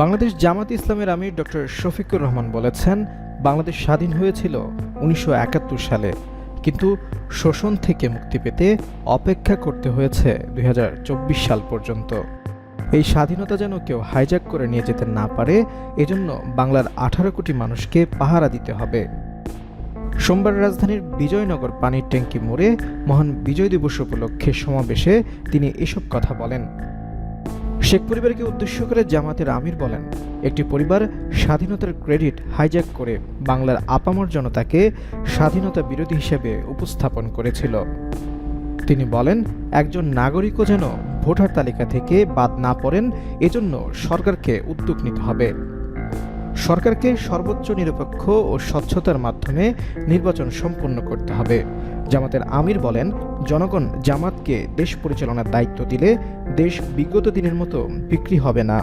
বাংলাদেশ জামাত ইসলামের আমির ডক্টর শফিকুর রহমান বলেছেন, বাংলাদেশ স্বাধীন হয়েছিল উনিশশো একাত্তর সালে, কিন্তু শোষণ থেকে মুক্তি পেতে অপেক্ষা করতে হয়েছে দুই হাজার চব্বিশ সাল পর্যন্ত। এই স্বাধীনতা যেন কেউ হাইজ্যাক করে নিয়ে যেতে না পারে, এজন্য বাংলার আঠারো কোটি মানুষকে পাহারা দিতে হবে। সোমবার রাজধানীর বিজয়নগর পানির ট্যাঙ্কি মোড়ে মহান বিজয় দিবস উপলক্ষে সমাবেশে তিনি এসব কথা বলেন। শেখ পরিবারকে উদ্দেশ্য করে জামাতের আমির বলেন, একটি পরিবার স্বাধীনতার ক্রেডিট হাইজ্যাক করে বাংলার আপামর জনতাকে স্বাধীনতা বিরোধী হিসেবে উপস্থাপন করেছিল। তিনি বলেন, একজন নাগরিকও যেন ভোটার তালিকা থেকে বাদ না পড়েন, এজন্য সরকারকে উদ্যোগ নিতে হবে। সরকারকে সর্বোচ্চ নিরপেক্ষ ও স্বচ্ছতার মাধ্যমে নির্বাচন সম্পন্ন করতে হবে। জামাতের আমির বলেন, জনগণ জামাতকে দেশ পরিচালনার দায়িত্ব দিলে দেশ বিগত দিনের মতো বিক্রি হবে না।